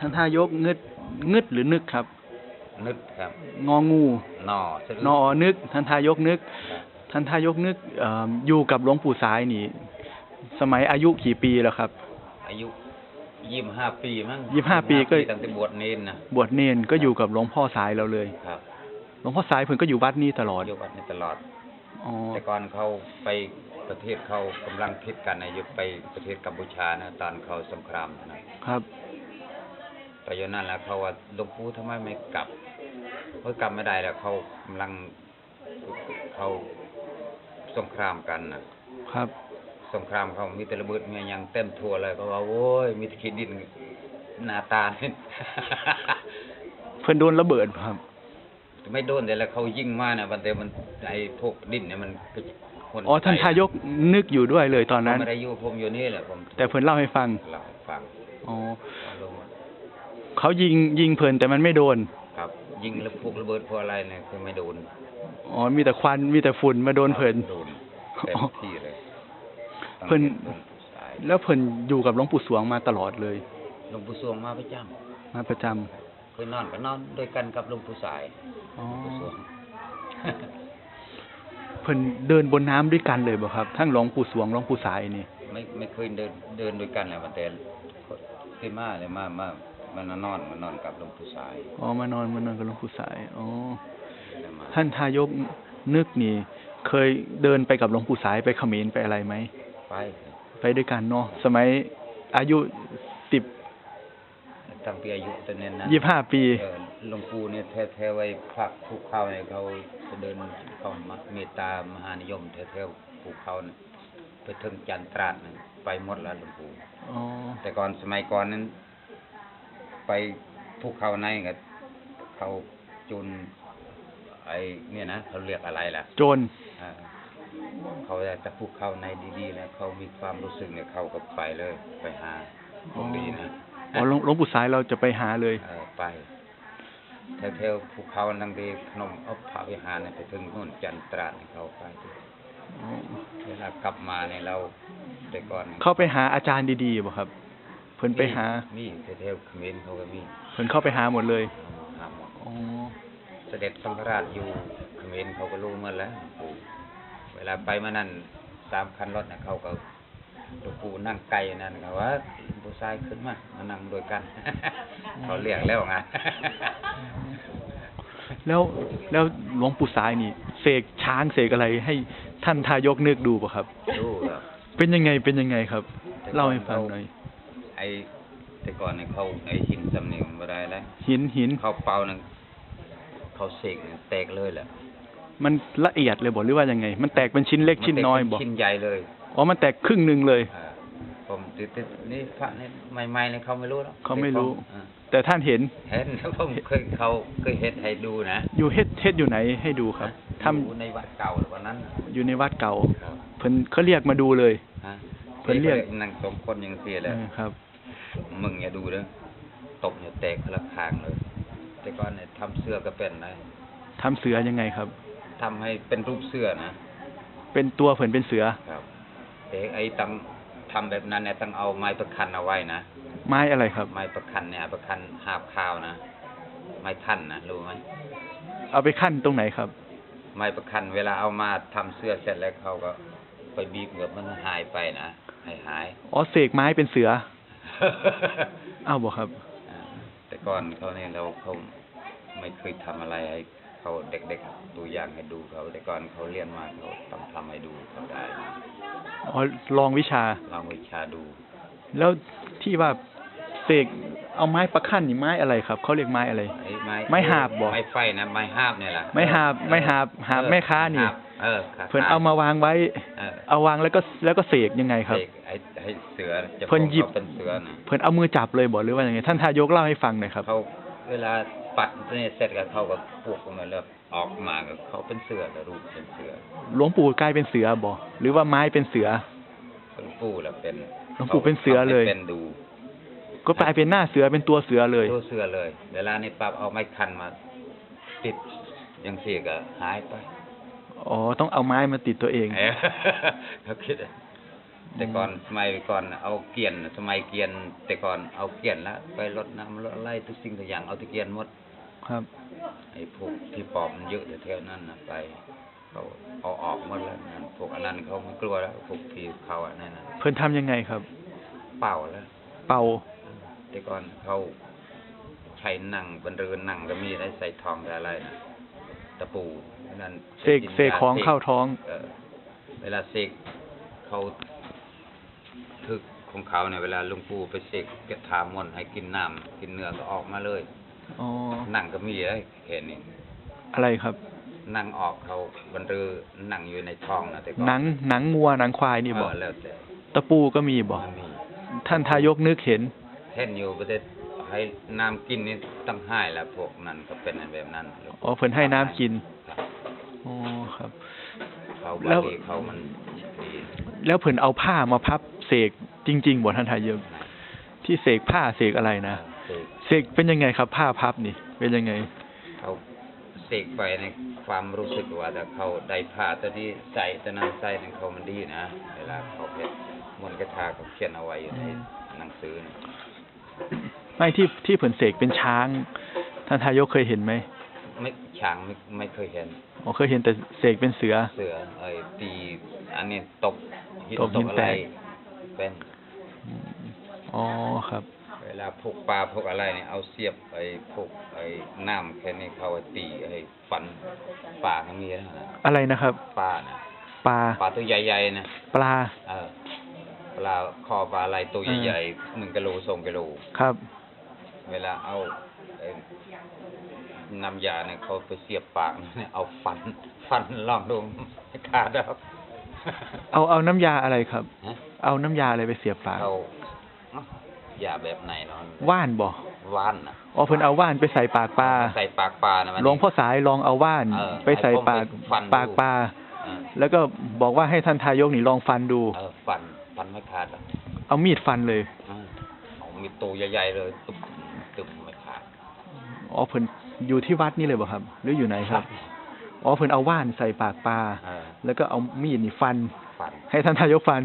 ท่านทายกงึดงึดหรือนึกครับ นึกครับงองูนอสะนอนึก ท่านทายกนึก ท่านทายกนึกเอ่ออยู่กับหลวงปู่สายนี่ สมัยอายุกี่ปีแล้วครับ อายุยี่สิบห้าปีมั้งยี่สิบห้าปีก็ตั้งแต่บวชเนนนะบวชเนนก็อยู่กับหลวงพ่อสายเราเลยครับหลวงพ่อสายเพิ่นก็อยู่วัดนี้ตลอดอยู่วัดนี้ตลอดอ๋อแต่ก่อนเขาไปประเทศเขากำลังคิดกันนะอยู่ไปประเทศกัมพูชานะตอนเขาสงครามนะครับ ไปอยู่นั่นแล้วเขาว่าหลวงปู่ทำไมไม่กลับเมื่อกลับไม่ได้แล้วเขากำลังเขาสงครามกันนะครับ สงครามเขามีแต่ระเบิดมีหยังเต็มทั่วเลยเขาว่าโอ้ยมีแต่ขี้ดินหน้าตาเนี่ยเพิ่นโดนระเบิดบ่ครับไม่โดนแต่แล้วเขายิงมาเนี่ยมันแต่มันไอ้พวกดินเนี่ยมันก็คนอ๋อท่านทายกนึกอยู่ด้วยเลยตอนผมนั้นไม่ได้อยู่ผมอยู่นี่แหละผมแต่เพิ่นเล่าให้ฟังเล่าให้ฟังอ๋อ เอาลงมาเขายิงยิงเพิ่นแต่มันไม่โดน ครับ ยิงแล้วพวกระเบิดพวกอะไรเนี่ยคือไม่โดนอ๋อมีแต่ควันมีแต่ฝุ่นมาโดนเพิ่นโดนเต็มที่เลยเพิ่นตั้งแต่ต้นสายแล้วเพิ่นอยู่กับหลวงปู่สวงมาตลอดเลยหลวงปู่สวงมาประจมาประจำำเคยนอนก็นอนด้วยกันกับหลวงปู่สายอ๋อหลวงปู่สวงเพิ่นเดินบนน้ำด้วยกันเลยบ่ครับ ทั้งหลวงปู่สวงหลวงปู่สายนี่ ไม่ไม่เคยเดินเดินด้วยกันแหละแต่เคยมาเลยมามา มันนอนมานอนกับหลวงปู่สายอ๋อมานอนมานอนกับหลวงปู่สายอ๋อแล้วมาท่านทายกนึกนี่ เคยเดินไปกับหลวงปู่สายไปเขมรไปอะไรไหมไปไปด้วยกันเนาะสมัยอายุสิบตั้งแต่อายุตอนนั้นนะยี่ห้าปีเออหลวงปู่เนี่ยแท้ๆไว้พระภูเขาเนี่ยเขาจะเดินเข้ามาเมตตามหานิยมแท้ๆภูเขาเนี่ยไปถึงจันทราชเนี่ยไปหมดแล้วหลวงปู่อ๋อแต่ก่อนสมัยก่อนนั้น ไปภูเขาในก็เขาจุน ไอ้เนี่ยนะเขาเรียกอะไรล่ะโจรอ่าเขาจะภูเขาในดีๆแล้วเขามีความรู้สึกเนี่ยเขาก็ไปเลย ไปหาตรงดีนะอ๋อหลวงหลวงปู่สายเราจะไปหาเลยเออไปแถวๆภูเขานังดีพนมเอาพระวิหารเนี่ยไปถึงนู่นจันตราดเนี่ยเขาไปอ๋อเวลากลับมาเนี่ยเราแต่ก่อนนี่ย เข้าไปหาอาจารย์ดีๆบ่ครับ เพิ่นไปหา มีแถวๆเขมรเขาก็มีเพิ่นเข้าไปหาหมดเลยหาหมดอ๋อเสด็จสังฆราชอยู่เขมรเขาก็รู้หมาแล้วหลวงปู่เวลาไปมานั่นสามคันรถนะเขาก็หลวงปู่นั่งไกลนั่นเขาว่าหลวงปู่ชายขึ้นมามานั่งด้วยกัน เขาเรียกแล้วไงแล้วแล้วหลวงปู่สายนี่เสกช้างเสกอะไรให้ท่านทายกนึกดูป่ะครับ รู้ครับเป็นยังไงเป็นยังไงครับ เล่าให้ฟังหน่อย ไอ้แต่ก่อนเนี่ยเขาไอ้หินสำเนียงมาได้แล้วหินหินเขาเป่านั่นเขาเสกเนี่ยแตกเลยแหละมันละเอียดเลยบอกหรือว่ายังไง มันแตกเป็นชิ้นเล็กชิ้นน้อยมับอกแตกเป็ชิ้นใหญ่เลยอ๋อมันแตกครึ่งหนึ่งเลยอ่าผมติดติดนี่พระนี่ใหม่ๆเนี่ยเขาไม่รู้หรอกเขาไม่รู้ อ่าแต่ท่านเห็นเห็นผมเคยเขาเคยเห็นให้ดูนะอยู่เฮ็ดเฮ็ดอยู่ไหนให้ดูครับทำอยู่ในวัดเก่าวันนั้นอยู่ในวัดเก่า ครับเพิ่นเขาเรียกมาดูเลย ฮะเพิ่นเรียก นั่งสองคนยังเสียเลยเออครับ มึงอย่าดูเด้อตบเนี่ยแตกคนละข้างเลย แต่ก่อนเนี่ยทำเสื้อก็เป็นนะทำเสือยังไงครับ ทำให้เป็นรูปเสื้อนะเป็นตัวเพิ่นเป็นเสือ ครับแต่ไอ้ต้องทำแบบนั้นเนี่ยต้องเอาไม้ประคันเอาไว้นะ ไม้อะไรครับ ไม้ประคันเนี่ยประคันหาบข้าวนะไม้ท่านนะรู้ไหมเอาไปขั้นตรงไหนครับ ไม้ประคันเวลาเอามาทำเสื้อเสร็จแล้วเขาก็ไปบีบเหงือกมันหายไปนะหายหาย อ๋อเสกไม้เป็นเสือ อ้าวบอกครับอ่าแต่ก่อนเขาเนี่ยเราเขาไม่เคยทำอะไรให้เขาเด็กๆตัวอย่างให้ดูเขา แต่ก่อนเขาเรียนมาเขาต้องทำให้ดูเขาได้นะอ๋อลองวิชาลองวิชาดู แล้วที่ว่าเสกเอาไม้ประขั้นนี่ไม้อะไรครับเขาเรียกไม้อะไรไอ้ไม้ไม้หาบบ่ไม้ไฟนะไม้หาบเนี่ยแหละไม้หาบไม้หาบหาบเออแม่ค้านี่หบ เออครับเพิ่นเอามาวางไว้ เออเอาวางแล้วก็แล้วก็เสกยังไงครับ เด็กไอ้ไอ้เสือจะเพิ่นหยิบขาเป็นเสือนะเพิ่นเอามือจับเลยบอกหรือว่ายังไงท่านทายกเล่าให้ฟังหน่อยครับ เขาเวลาปัดเนี่ยเสร็จกับเขาก็ปลูกออกมาแล้วออกมากับเขาเป็นเสือแล้วรูปเป็นเสือหลวงปู่กลายเป็นเสือบ่หรือว่าไม้เป็นเสือ หลวงปู่แล้วเป็นหลวงปู่เป็นเสือเลยเป็นดูก็กลายเป็นหน้าเสือเป็นตัวเสือเลย ตัวเสือเลย เวลานี้ปั๊บเอาไม้คันมา ติดยังเสียก็หายไป อ๋อ ต้องเอาไม้มาติดตัวเองเอ้ยเขาคิดอะแต่ก่อนสมัยก่อนเอาเกวียนสมัยเกวียน แต่ก่อนเอาเกวียนแล้วไปรดน้ำรดไล่ทุกสิ่งทุกอย่างเอาแตะเกียนหมด ครับไอ้พวกที่ปอบมันเยอะแถวๆนั้นนะไปเขาเอาออกหมดแล้วนั่นพวกอันนั้นเขาไม่กลัวแล้วพวกที่เขาอันนั้นน่ะเพิ่นทำยังไงครับ เป่าแล้ว เป่า แต่ก่อนเขาใช้หนังบนเรือนหนังก็มีได้ใส่ทองใส่อะไรนะตะปู นั่นเสกเสกของเข้าท้องเออเวลาเสกเขาทึกของเขาเนี่ยเวลาหลุงปู่ไปเสกกระทามนต์ให้กินน้ำกินเนื้อก็ออกมาเลยอ๋อหนังก็มีได้แค่นี้อะไรครับหนังออกเขาบนเรือหนังอยู่ในท้องนะแต่ก่อนหนังหนังงัวหนังควายนี่บ่เออแล้วแต่ตะปูก็มีบ่มันมีท่านทายกนึกเห็นเห็นอยู่ประเทศให้น้ำกินนี่ต้องให้แล้วพวกนั้นก็เป็นแบบนั้นอ๋อเพิ่นให้น้ำกินครับ อ๋อครับ เขาแล้บาวลีเขามันดีแล้วเพิ่นเอาผ้ามาพับเสกจริง ๆบ่ท่านทายกนะที่เสกผ้าเสกอะไรนะเสกเสกเป็นยังไงครับ ผ้าพับนี่ เป็นยังไงเขาเสกไปในความรู้สึกว่าแต่เขาได้ผ้าตัวนี้ใส่ตัวนั้นใส่ในเขามันดีนะเวลาเขาเพ็ดมนต์กระทาเขาเขียนเอาไว้อยู่ในอืมหนังสือนะไม่ที่ที่เพิ่นเสกเป็นช้าง ท่านทายกเคยเห็นไหม ไม่ช้างไม่ไม่เคยเห็นอ๋อเคยเห็นแต่เสกเป็นเสือ เสือไอ้ตีอันนี้ตกหินตกหินอะแตไรก เป็นอืมอ๋อครับ เวลาพวกปลาพวกอะไรเนี่ยเอาเสียบไอ้พวกไอ้น้ำแค่นี้เขาเอาตีไอ้ฟันปลาก็มีนะอะไรนะครับ ปลานะปลาปลาตัวใหญ่ๆนะปลา เออปลาคอปลาอะไรตัวใหญ่ๆหนึ่งกิโลสองกิโล ครับ เวลาเอาไอ้ น้ำยาเนี่ยเขาไปเสียบปากเนี่ยเอาฟัน ฟันลองดูไม่ขาดแล้วเอาเอาน้ำยาอะไรครับฮะเอาน้ำยาอะไรไปเสียบปากเอาเอ้าอยาแบบไหนเนาะว่านบ่ว่านนะอ๋อเพิ่นเอาว่านไปใส่ปากปลาใส่ปากปลานะมันหลวงพ่อสายลองเอาว่านเออไปใส่ปากให้ผมไปฟันดูปากปลาเออแล้วก็บอกว่าให้ท่านทายกนี่ลองฟันดูเออฟันฟันไม่ขาดหรอกเอามีดฟันเลยเออเอามีตัวใหญ่ๆเลยตึบตึบไม่ขาดอ๋อเพิ่น อยู่ที่วัดนี่เลยบ่ครับ หรืออยู่ไหนครับ อ๋อเพิ่นเอาว่านใส่ปากปลาเออแล้วก็เอามีดนี่ฟันฟันให้ท่านทายกฟัน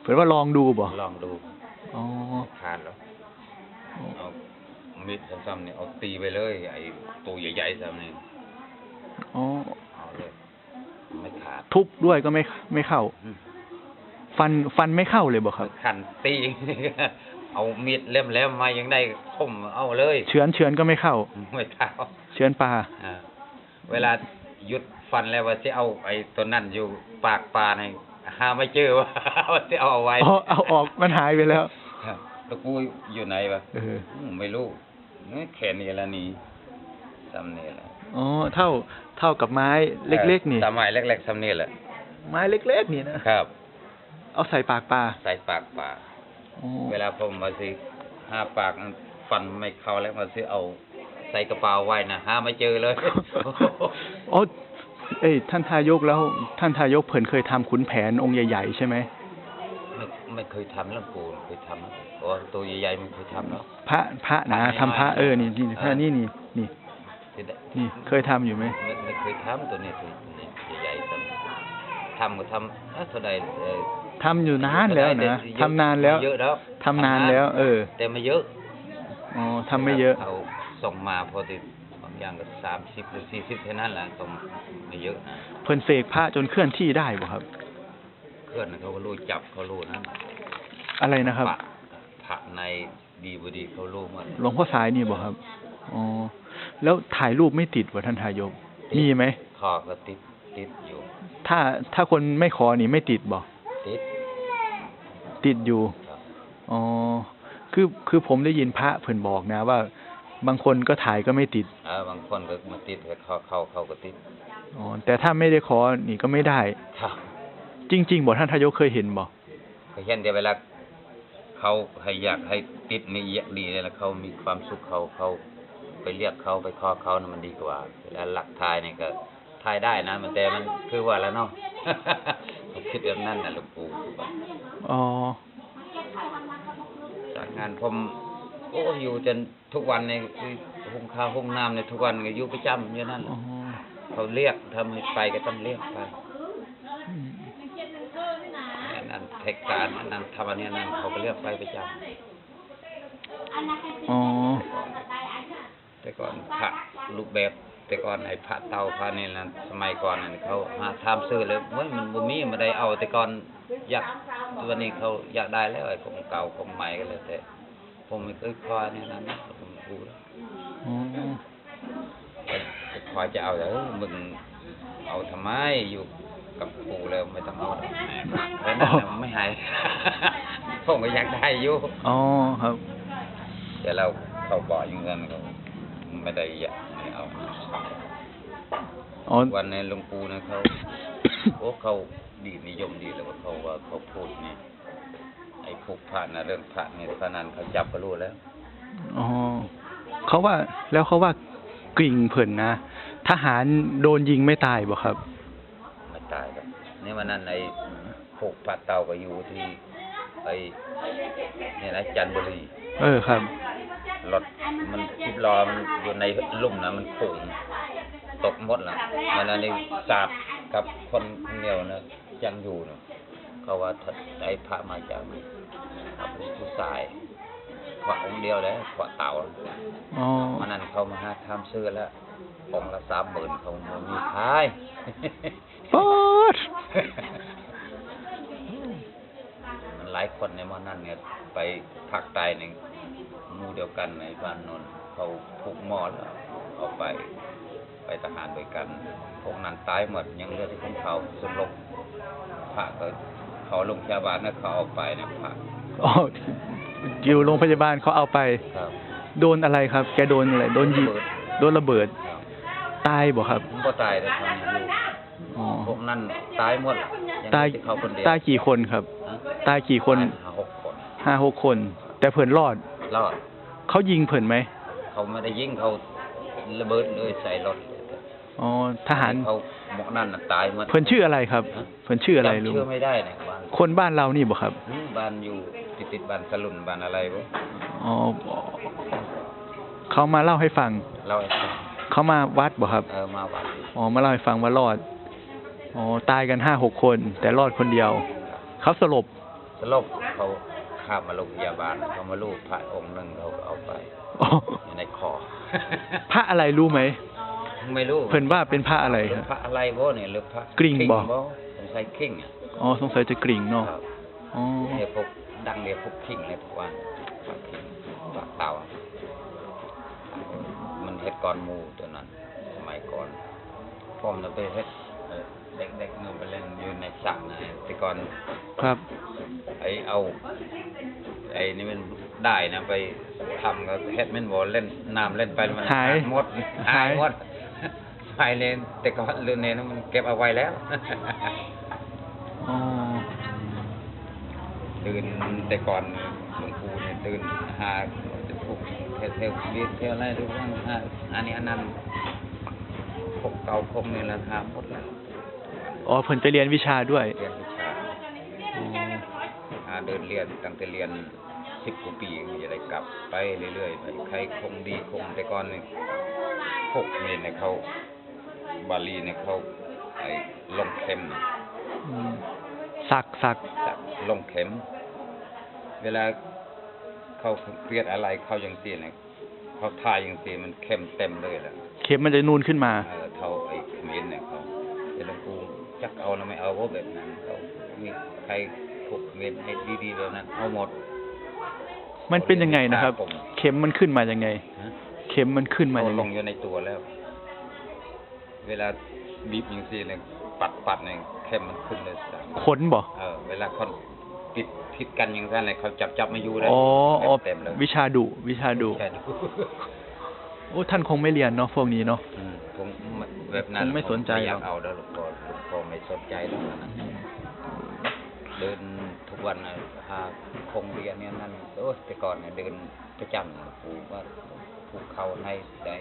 เพิ่นว่าลองดูบ่ลองดูอ๋อขาดแล้วเอามีดซ้ำๆนี่เอาตีไปเลย ไอ้ตัวใหญ่ๆซ้ำนี่อ๋อเอาเลยไม่ขาดทุบด้วยก็ไม่ไม่เข้าอืมฟันฟันไม่เข้าเลยบ่ครับขันตี เอามีดเล่มแล้วมายังได้คมเอาเลยเฉือนเฉือนก็ไม่เข้า ไม่เท้าเฉือนปลาอ่าเวลาหยุดฟันแล้วว่าจะเอาไอ้ตัวนั่นอยู่ปากปลาในหาไม่เจอว่าว่าจะเอาเอาไว้อ๋อเอาออกมันหายไปแล้วครับแล้วกูอยู่ไหนวะเอออืมไม่รู้นี่แค่นี้ละนี่ซำนี่แหละอ๋อเท่าเท่ากับไม้เล็ก ๆ นี่สมัยเล็กๆซำนี่แหละไม้เล็ก ๆ นี่นะครับ เอาใส่ปากปลาใส่ปากปลาอ๋อ เวลาผมมาสิหาปากนั้นฟันไม่เข้าแล้วมาสิเอาใส่กระเป๋าไว้นะหาไม่เจอเลยอ๋อเอ้ยท่านทายกแล้ว ท่านทายกเพิ่นเคยทำขุนแผนองค์ใหญ่ๆใช่ไหมไม่ไม่เคยทำแล้วปูนเคยทำแล้วเพราะว่าตัวใหญ่ๆมันเคยทำแล้วพระพระนะพระทำพระเออนี่นี่พระเออนี่นี่นี่ที่ได้นี่เคยทำอยู่ไหมไม่ไม่เคยทำตัวนี้ตัวนี้ใหญ่ๆทำทำก็ทำเอ้อเท่าใดเอ่อ ทำอยู่นานแล้วเท่นะใดเยอะทำนานแล้วเยอะแล้วทำนานแล้ว เออ แต่ไม่เยอะอ๋อทำไม่เยอะเขาส่งมาพอดีบางอย่างก็สามสิบหรือสี่สิบแค่นั้นแหละก็ไม่เยอะนะเพิ่นเสกพระจนเคลื่อนที่ได้บ่ครับเพื่อนเขาก็รู้จับเขารู้นะอะไรนะครับพะพระในดีบดีเขารู้หมดหลวงพ่อสายนี่บ่ครับอ๋อแล้วถ่ายรูปไม่ติดว่ะท่านทายกมีไหมคอก็ติดติดอยู่ ถ้าถ้าคนไม่ขอนี่ไม่ติดบ่ ติด ติดอยู่ครับอ๋อ คือคือผมได้ยินพระเพิ่นบอกนะ ว่า บางคนก็ถ่ายก็ไม่ติดเออบางคนก็มาติดแต่เขาเขาเขาก็ติด อ๋อ แต่ถ้าไม่ได้ขอนี่ก็ไม่ได้ ครับ จริง ๆบ่ท่านทายกเคยเห็นบ่ก็เช่นเดียวเวลาเขาให้อยากให้ติดนี่อยากดีเนี่ยแล้วเขามีความสุขเขาเขาไปเรียกเขาไปขอเขานะมันดีกว่า เวลาหลักทายเนี่ยก็ทายได้นะ มันแต่มันคือว่าแล้วเนาะผม คิดแบบนั้นนะหลวงปู่อ๋อจากงานผมโอ้อยู่จนทุกวันเนี่ยคือหุงข้าวหุงน้ำเนี่ยทุกวันก็อยู่ประจำอยู่นั่นอ๋อเขาเรียกทำให้ไปก็ต้องเรียกไปอืมแค่นั้นแทเหตุการณ์อันนั้นทำอันนี้นั่นเขาก็เลือกไปประจอ๋อำแต่ก่อนพระรูปแบบ แต่ก่อนไอ้พระเตาพระนี่นะสมัยก่อนนั่นเขาหาทำซื้อเลยเว้ยมันบ่มีมาได้เอาแต่ก่อนอยากตัวนี้เขาอยากได้แล้วไอ้ของเก่าของใหม่ก็เลยแต่ ผมไม่เคยคอยนี่นั่นนะผมรู้แล้วอ๋อจะคอยจะเอาแต่เอ้ยมึงเอาทำไมอยู่กับกูแล้วไม่ต้องเอาหรอกแหมแล้วนั่นน่ะไม่ให้ผมก็อยากได้อยู่อ๋อครับ แต่เราเขาบอกอย่างนั้นเขาไม่ได้อยากไม่เอาอ๋อวันในหลวงปู่นะเขาโอ้เขาดีนิยมดีแล้วว่าเขาว่าเขาพูดนี่ไอ้พวกพระนะเรื่องพระนี่พระนันเขาจับก็รู้แล้วอ๋อเขาว่าแล้วเขาว่ากริ่งเพิ่นนะทหารโดนยิงไม่ตายบ่ครับไม่ตายครับนี่วันนั้นไอ้พวกพระเต่าก็อยู่ที่ไอ้เนี่ยนะจันทบุรี เออครับ รถมันสิบล้อมันอยู่ในลุ่มนะมันปุ่งตกหมดละมันอันนี้สาบกับคนคนเดียวนะยังอยู่เนะเขาว่าถ้าไอ้พระมาจากเอาเป็นผู้ชายพระองค์เดียวเลยพระเต่าอ๋อมันนั้นเขามาหาทำซื้อแล้วองค์ละสามหมื่นเขามามีขายป๊อดมันหลายคนในมันนั้นเนี่ยไปภาคใต้หนึ่งห มู่เดียวกันในบ้านนนท์เขาผูกหมอแล้วเอาไป ไปทหารด้วยกัน พวกนั้นตายหมดยังเหลือที่ของเขาสมลงพระก็เขาลงพยาบาลนะเขาเอาไปนะพระอ๋ออยู่โรงพยาบาลเขาเอาไป ครับโดนอะไรครับ แกโดนอะไร โดนยิงเบิดโดนระเบิดครับตายบ่ครับผมก็ตายแต่คนนี้อยู่อ๋อพวกนั้นตายหมดงตายเหลือที่เขาคนเดียวตายกี่คนครับ ฮะตายกี่คนตายห้าหกคน ห้าหกคน แต่เพิ่นรอด รอดเขายิงเพิ่นไหมเขาไม่ได้ยิงเขาระเบิดเลยใส่รถอ๋อทหารเขาหมกนั่นน่ะตายหมดเพิ่นชื่ออะไรครับ เพิ่นชื่ออะไรจำลุงชื่อไม่ได้นะบ้านคนบ้านเรานี่บ่ครับหืมบ้านอยู่ติดติดๆบ้านสลุนบ้านอะไรวะอ๋อเขามาเล่าให้ฟัง เราให้ฟังเขามาวัดบ่ครับเออมาวัดอ๋อมาเล่าให้ฟังว่ารอดอ๋อตายกันห้าหกคน แต่รอดคนเดียวเขาสลบสลบเขา ข้ามมาโรงพยาบาลเขามาลูกพระองค์หนึ่งเขาก็เอาไปอ๋ออยู่ในคอ พระอะไรรู้ไหม ไม่รู้เพิ่นว่าเป็นพระอะไรครับ พระอะไรบ่เนี่ยหรือพระกริ่งบ่ผมใส่คิงอะอ๋อสงสัยจะกริ่งเนาะครับอ๋อเนี่ยพวกดังเรียกพวกคิงเลยทุกวันพระคิงพระเต่าอะมันเฮ็ดก่อนหมูตัวนั้น สมัยก่อนผมน่ะไปเฮ็ดเอ่อ เด็กๆนู่นไปเล่นอยู่ในสระนะแต่ก่อนครับ ไอ้เอา ไอ้นี่มันได้นะไปทำก็เฮ็ดแม่นบ่เล่นน้ำเล่นไปมันหายหมดหายหมดหายเลยแต่ก่อนเรื่องนี้นะมันเก็บเอาไว้แล้วอ๋อตื่นแต่ก่อนหลวงปู่เนี่ยตื่นหาจะพวกเทวเทวเรียนเทวอะไรดูบ้างหาอันนี้อันนั้นพวกเก่าพวกนี้ราคาหมดแล้ว อ๋อเพิ่นไปเรียนวิชาด้วยเรียนวิชาอ๋อหาเดินเรียนตั้งแต่เรียนสิบกว่าปีก็จะได้กลับไปเรื่อยๆไปใครคงดีคงแต่ก่อนนี่พวกนี่เนี่ยเขาบาลีเนี่ยเขาไอ้ลงเข็มน่ะอืมสักสักจะลงเข็ม เวลาเขาเครียดอะไรเขาอย่างตีเนี่ยเขาทายอย่างตีมันเข้มเต็มเลยแหละเข็มมันจะนูนขึ้นมา เออเท่าไอ้เขมรเนี่ยเขาแต่หลวงปู่จัก เอาแล้วไม่เอาว่าแบบนั้นเขามีใครพวกเขมรให้ดีๆแบบนั้นเอาหมด มันเป็นยังไงนะครับ ผมเข็มมันขึ้นมายังไง ฮะเข็มมันขึ้นมาเขายังลไงงอยู่ในตัวแล้ว เวลาบีบอย่างตีเนี่ยปัดปัดๆเนี่ยเข้มมันขึ้นเลยจ้ะขนบ่เออเวลาคนติดผิดกันอย่างนั้นเลยเขาจับจับมาอยู่เลยอ๋ออ๋อเต็มเลยวิชาดุวิชาดุใช่ดูโอ้ท่านคงไม่เรียนเนาะพวกนี้เนาะ อืมผมแบบนั้นผมไม่สนใจ ผอยากหรอกเอาแล้วหลวงพ่อหลวงพ่อไม่ สนใจแล้วนะเดินทุกวันน่ะหาคงเรียนเนี่ยนั่นโอ้ยแต่ก่อนเนี่ยเดินประจำนะปู่ว่าภูเขาในได้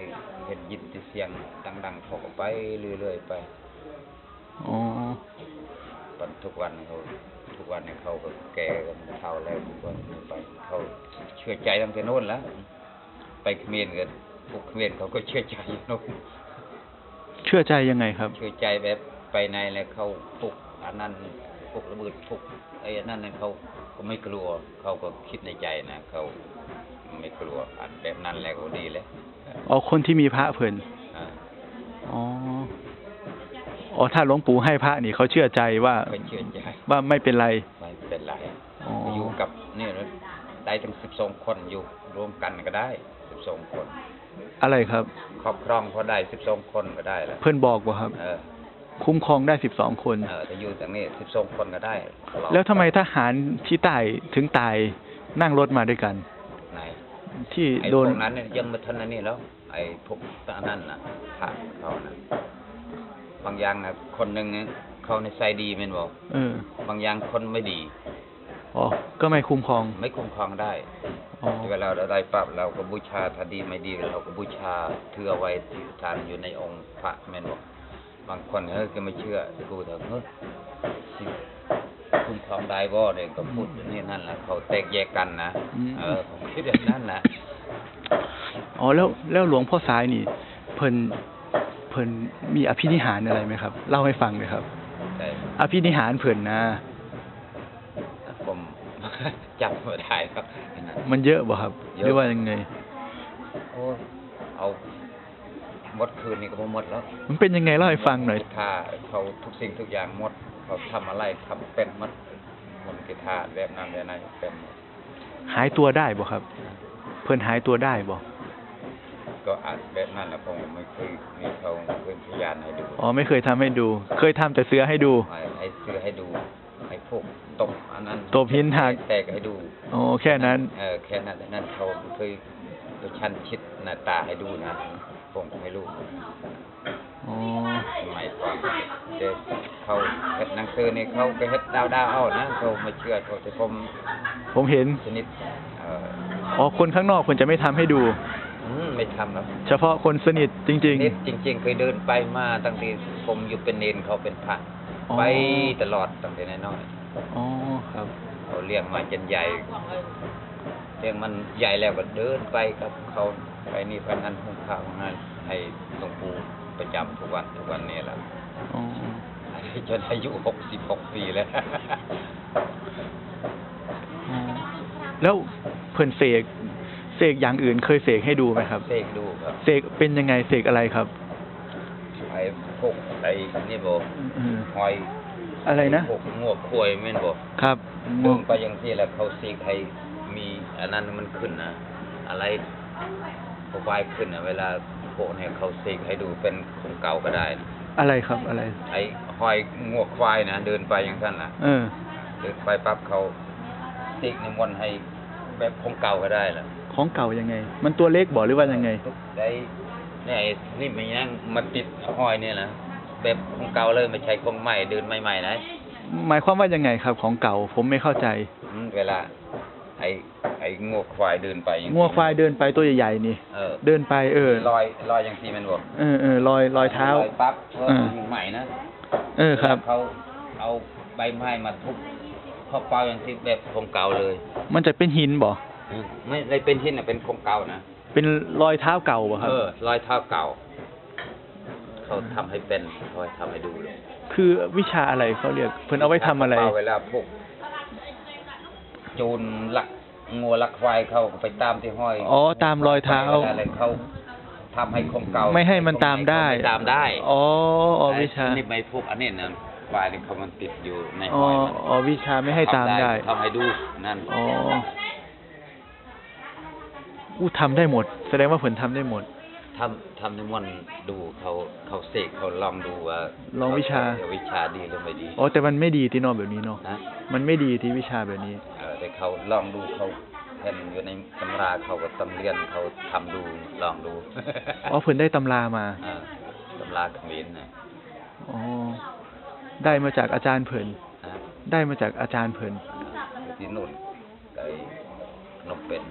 เห็นยินแต่เสียงดังๆเขาก็ไปเรื่อยๆไปอ๋อวันทุกวันเขาทุกวันเนี่ยเขาก็แก่กันเท่าแล้วทุกวันไปเขาเชื่อใจตั้งแต่โน้นแล้ว ไปเขมรกันพวกเขมรเขาก็เชื่อใจอยู่โน้นเชื่อใจยังไงครับ เชื่อใจแบบ ไปในแล้วเขาปลุกอันนั้นปลุกวกระเบิดพวกไอ้นั่นเนี่ยเขาก็ไม่กลัว เขาก็คิดในใจนะเขาไม่กลัวอันแบบนั้นแหละก็ดีแล้วอ๋อคนที่มีพระเพิ่นอ่าอ๋ออ๋อถ้าหลวงปู่ให้พระนี่เขาเชื่อใจว่าไม่เชื่อใจว่าไม่เป็นไรไม่เป็นไรอ๋ออยู่กับเนี่ยนะได้ถึงสิบสองคนอยู่รวมกันก็ได้สิบสองคน อะไรครับครอบครองพอได้สิบสองคนก็ได้แล้วเพื่อนบอกว่าครับ เออ คุ้มครองได้สิบสองคน เออถ้าอยู่ตรงนี้สิบสองคนก็ได้แล้วทำไมทหารที่ตายถึงตายนั่งรถมาด้วยกัน ไหนที่ไอ้โดพวนกนั้นเนี่ยยังไม่ทันอันนี้แล้ว ไอ้พวกอันนั้นน่ะพระเขานะบางอย่างนะคนหนึ่งเนี่ยเขาในใจดีแม่นบอกเออบางอย่างคนไม่ดี อ๋อก็ไม่คุ้มครองไม่คุ้มครองได้ อ๋อเวลาเราได้ปรับเราก็บูชาถ้าดีไม่ดีเราก็บูชาเทือไว้ที่ทานอยู่ในองค์พระแม่นบอก บางคนเฮ้ยก็ไม่เชื่อกูเถอะเฮ้ยสิคุ้มครองได้บ่เนี่ยก็พูดอย่างนี่นั่นแหละเขาแตกแยกกันนะอืมเออผมคิดอย่างนั้นนะอ๋อแล้วแล้วหลวงพ่อซ้ายนี่ เพิ่นเพิ่นมีอภินิหารอะไรไหมครับ เล่าให้ฟังเลยครับแต่อภินิหารเพิ่นนะผมจำไม่ได้ครับอันนั้นมันเยอะบ่ครับเยอะหรือว่ายังไงโอ้ยเอา หมดคืนนี่ก็บ่หมดแล้วมันเป็นยังไงเล่าให้ฟังหน่อย กีตาร์เขาทุกสิ่งทุกอย่างหมด เขาทำอะไรทำเป็นหมดบนกีตาร์แบบนั้นแบบนั้นเป็นหมดหายตัวได้บ่ครับ เพิ่นหายตัวได้บ่ก็อาจแบบนั้นแหละผมไม่เคยมีเขาเคยพยานให้ดูอ๋อไม่เคยทำให้ดู เคยทำแต่เสือให้ดู ให้ให้ซื้อให้ดูให้พวกตบอันนั้นตบหินหัก แตกให้ดู อ๋อแค่นั้น เออแค่นั้นนั่นเขาเคยเคยชันชิดหน้าตาให้ดูนะ ผมไม่รู้อ๋อสมัยก่อนเด็กเขาเฮ็ดหนังสือนี่เขาไปเฮ็ดดาวดาวๆเอานะเขาไม่เชื่อเขาแต่ผมผมเห็นชนิดเอ่ออ๋อคนข้างนอกเพิ่นจะไม่ทำให้ดู อืมไม่ทำครับเฉพาะคนสนิทจริง นิดจริง ๆ เคยเดินไปมาตั้งแต่ผมอยู่เป็นเนนเขาเป็นพระอ๋อ ไปตลอดตั้งแต่น้อยๆอ๋อครับ ๆเขาเลี้ยงมาจนใหญ่เลี้ยงมันใหญ่แล้วก็เดินไปกับเขา ไปนี่ไปนั่นหุงข้าวหุงนั่นให้หลวงปู่ประจำทุกวันทุกวันนี้แหละอ๋อจนอายุหกสิบหกปีแล้วอ๋อแล้วเพิ่นเสกเสกอย่างอื่นเคยเสกให้ดูไหมครับ เสกดูครับ เสกเป็นยังไงเสกอะไรครับไอ้พวกไอ้นี่บอกเออหอยอะไรนะพวกงวกควยแม่นบอกครับเดินไปอย่างที่แล้วเขาซีกให้มีอันนั้นมันขึ้นนะอะไร โปรไฟล์ขึ้นนะเวลาโพเนี่ยเขาซีกให้ดูเป็นของเก่าก็ได้นะอะไรครับอะไร ไอ้หอยงวกควายนะเดินไปอย่างนั้นนะเออ เดินไปปั๊บเขาซีกนิมนต์ให้แบบของเก่าก็ได้ล่ะของเก่ายังไง มันตัวเล็กบ่หรือว่ายังไงได้เนี่ยไอ้นี่มันยังมาติดห้อยเนี่ยนะแบบของเก่าเลยไม่ใช่ของใหม่เดินใหม่ๆนะหมายความว่ายังไงครับของเก่าผมไม่เข้าใจอืมเวลา ไอ้ไอ้งวกควายเดินไปอย่างงัวควายเดินไปตัวใหญ่ๆนี่ เออเดินไปเออลอยลอยอย่างที่มันบอกเออเออลอยลอยเท้าลอยปั๊บเออเออใหม่นะเออครับเขาเอาใบไม้มาทุบเข้าเป่าอย่างที่แบบของเก่าเลย มันจะเป็นหินบ่อืมไม่ได้เป็นที่น่ะเป็นของเก่านะเป็นรอยเท้าเก่าบ่ครับเออรอยเท้าเก่าเขาทำให้เป็นเขาให้ทำให้ดูเลย คือวิชาอะไรเขาเรียกเพิ่นเอาไว้ทำอะไรเป่าเวลาพวกโจรลักงัวลักควายเขาก็ไปตามที่ห้อยอ๋อตามรอยเท้าวลอะไรเขาทำให้ของเก่าไม่ให้มันตามได้ไม่ตามได้อ๋ออ๋อวิชาไอ้นี่ไม่พวกอันนี้นะควายนี่เขามันติดอยู่ในอ๋อห้อยมันอ๋อวิชาไม่ให้ตามได้ทำให้ดูนั่นอ๋ออู้ทำได้หมด แสดงว่าเพิ่นทำได้หมดทำทำในมันต์ดูเขาเขาเสกเขาลองดูว่าลองวิชาเขวิชาดีหรือไม่ดีอ๋อแต่มันไม่ดีที่เนอกแบบนี้เนาะนะมันไม่ดีที่วิชาแบบนี้เออ แต่เขาลองดูเขาเห็นอยู่ในตำราเขาก็ตำเรียนเขาทำดูลองดูอ๋อเพิ่นได้ตำรามาอ่าตำราเขมรนะอ๋อได้มาจากอาจารย์เพิ่นนะได้มาจากอาจารย์เพิ่นที่นู่นไอ้ขนมเป็น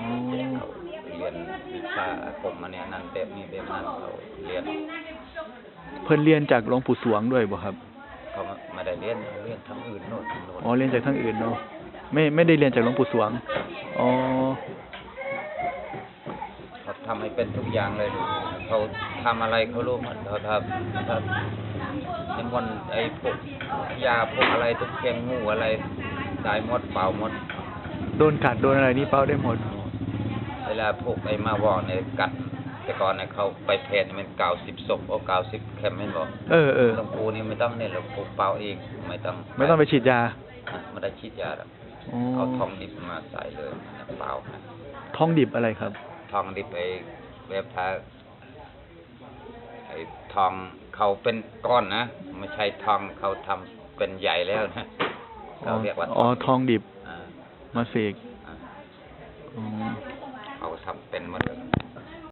อ๋อเขาเรียนวิชาอาคมมาเนี่ยนั่นแบบนี้แบบนั้นเขาเรียนเพิ่นเรียนจากหลวงปู่สวงด้วยบ่ครับเขาไม่ได้เรียนเขาเรียนทั้งอื่นโน่นโน่นอ๋อเรียนจากทางอื่นเนาะ ไม่ไม่ได้เรียนจากหลวงปู่สวง อ๋อ เขาทำให้เป็นทุกอย่างเลย เขาทำอะไรเขารู้หมดเขาทำถ้านิมนต์ไอ้พวกยาพวกอะไรทุกเคียงงูอะไรได้หมดเป่าหมด โดนกัดโดนอะไรนี่เป้าได้หมด เวลาพวกไอ้มาวอกเนี่ยกัด แต่ก่อนเนี่ยเขาไปแพทย์มันเก้าสิบศพโอ้เก้าสิบเข็มไม่บอกเออเออหลวงปู่นี่ไม่ต้องเนี่ยหลวงปู่เป่าเองไม่ต้องไม่ต้องไปฉีดยาอะไม่ได้ฉีดยาหรอกอ๋อ เอาทองดิบมาใส่เลยเปล่านะท้องดิบอะไรครับ ทองดิบไอ้แบบถ้าไอ้ทองเขาเป็นก้อนนะไม่ใช่ทองเขาทำเป็นใหญ่แล้วนะเขาเรียกว่าอ๋อทองดิบอ่ามาเสกอ่าอ๋อเขาทำเป็นหมดเลย